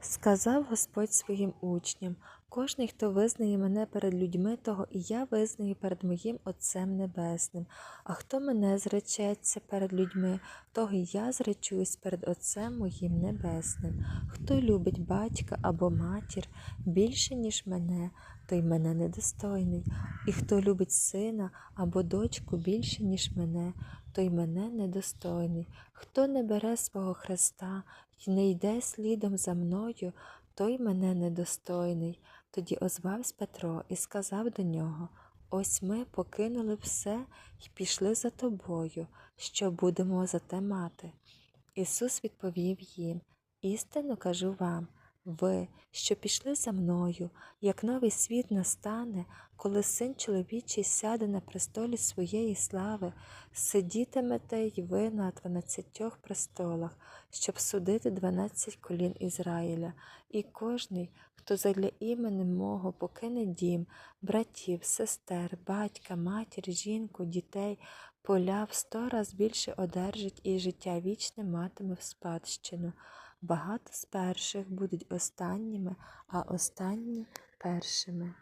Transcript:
Сказав Господь своїм учням, кожний, хто визнає мене перед людьми, того і я визнаю перед моїм Отцем Небесним. А хто мене зречеться перед людьми, того і я зречусь перед Отцем моїм Небесним. Хто любить батька або матір більше, ніж мене, той мене недостойний. І хто любить сина або дочку більше, ніж мене, той мене недостойний. Хто не бере свого хреста й не йде слідом за мною, той мене недостойний. Тоді озвався Петро і сказав до нього Ось ми покинули все й пішли за тобою, що будемо за те мати. Ісус відповів їм Істину кажу вам, ви, що пішли за мною, як новий світ настане, коли син чоловічий сяде на престолі своєї слави, сидітимете й ви на дванадцятьох престолах, щоб судити дванадцять колін Ізраїля, і кожний, хто задля імені мого покине дім, братів, сестер, батька, матір, жінку, дітей, поля в сто раз більше одержить і життя вічне матиме в спадщину. Багато з перших будуть останніми, а останні першими.